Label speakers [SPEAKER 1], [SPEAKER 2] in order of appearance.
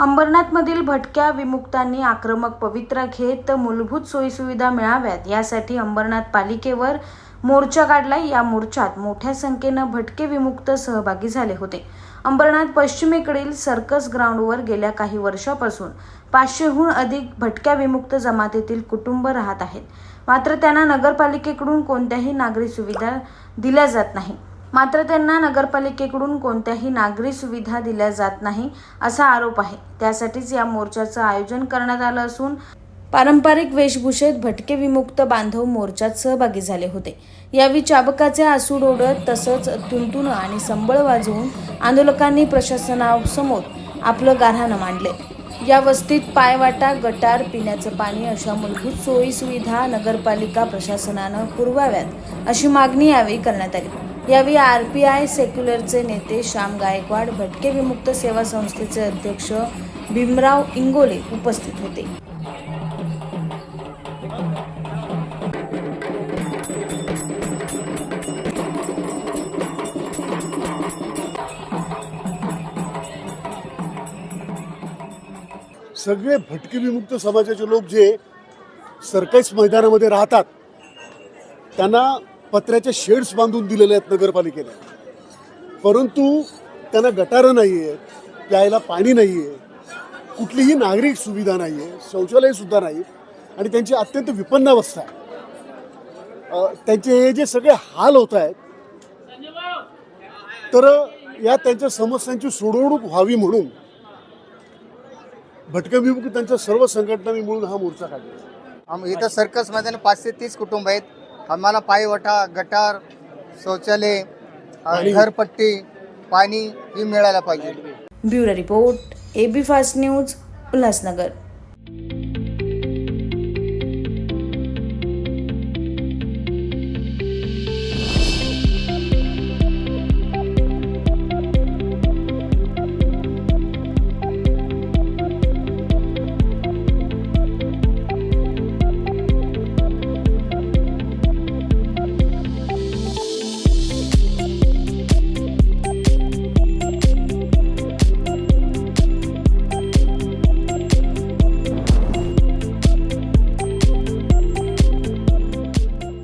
[SPEAKER 1] अंबरनाथमधील भटक्या विमुक्तांनी आक्रमक पवित्रा घेत मूलभूत सोयीसुविधा मिळाव्यात. यासाठी अंबरनाथ पालिकेवर मोर्चा काढला. या मोर्चात मोठ्या संख्येनं भटके विमुक्त सहभागी झाले होते. अंबरनाथ पश्चिमेकडील सर्कस ग्राउंडवर गेल्या काही वर्षापासून पाचशेहून अधिक भटक्या विमुक्त जमातीतील कुटुंब राहत आहेत. मात्र त्यांना नगरपालिकेकडून कोणत्याही नागरी सुविधा दिल्या जात नाही. मात्र त्यांना नगरपालिकेकडून कोणत्याही नागरी सुविधा दिल्या जात नाही असा आरोप आहे. त्यासाठीच या मोर्चाचं आयोजन करण्यात आलं असून पारंपरिक वेशभूषेत भटके विमुक्त बांधव मोर्चात सहभागी झाले होते. यावेळी चाबकाचे आसूड ओढत तसंच तुंतुणं आणि संबळ वाजवून आंदोलकांनी प्रशासनासमोर आपलं गाऱ्हाणं मांडले. या वस्तीत पायवाटा गटार पिण्याचं पाणी अशा मूलभूत सोयी सुविधा नगरपालिका प्रशासनानं पुरवाव्यात अशी मागणी यावेळी करण्यात आली. यावेळी आर पी आय सेक्युलरचे नेते श्याम गायकवाड भटके विमुक्त सेवा संस्थेचे अध्यक्ष भीमराव इंगोले उपस्थित होते.
[SPEAKER 2] सगळे भटके विमुक्त समाजाचे लोक जे सरकस मैदानामध्ये राहतात त्यांना पत्र्याचे शेड्स बांधून दिलेले आहेत नगरपालिकेने. परंतु त्यांना गटारं नाही आहेत प्यायला पाणी नाही आहे कुठलीही नागरिक सुविधा नाही आहे शौचालयसुद्धा नाही आणि त्यांची अत्यंत विपन्न अवस्था आहे त्यांचे हे जे सगळे हाल होत आहेत तर या त्यांच्या समस्यांची सोडवणूक व्हावी म्हणून भटकविमुख त्यांच्या सर्व संघटनांनी मिळून हा मोर्चा काढला.
[SPEAKER 3] आम इथं सर्कस मैदान पाच ते तीस कुटुंब आहेत. आम्हाला पायवटा गटार शौचालय. घरपट्टी पाणी ही मिळायला पाहिजे
[SPEAKER 1] bureau report AB fast news Ulhasnagar